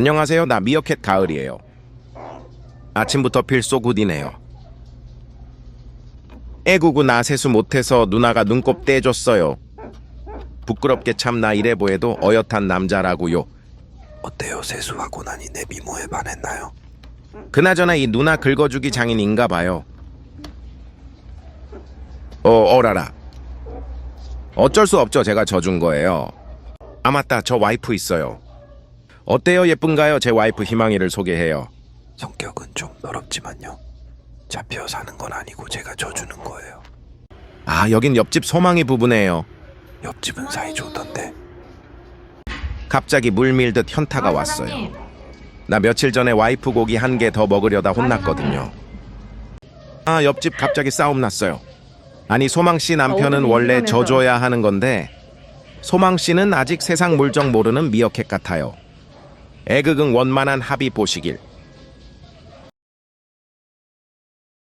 안녕하세요. 나 미어캣 가을이에요. 아침부터 필소굿이네요. 애구구 나 세수 못해서 누나가 눈곱 떼줬어요. 부끄럽게 참 나 이래 보여도 어엿한 남자라고요. 어때요? 세수하고 나니 내 미모에 반했나요? 그나저나 이 누나 긁어주기 장인인가 봐요. 어, 어라라. 어쩔 수 없죠. 제가 져준 거예요. 아, 맞다. 저 와이프 있어요. 어때요? 예쁜가요? 제 와이프 희망이를 소개해요. 성격은 좀 더럽지만요. 잡혀 사는 건 아니고 제가 져주는 거예요. 아, 여긴 옆집 소망이 부부네요. 옆집은 사이 좋던데. 갑자기 물 밀듯 현타가 왔어요. 나 며칠 전에 와이프 고기 한 개 더 먹으려다 혼났거든요. 아, 옆집 갑자기 싸움 났어요. 아니, 소망 씨 남편은 어, 원래. 져줘야 하는 건데, 소망 씨는 아직 세상 물정 모르는 미어캣 같아요. 애극응 원만한 합의 보시길.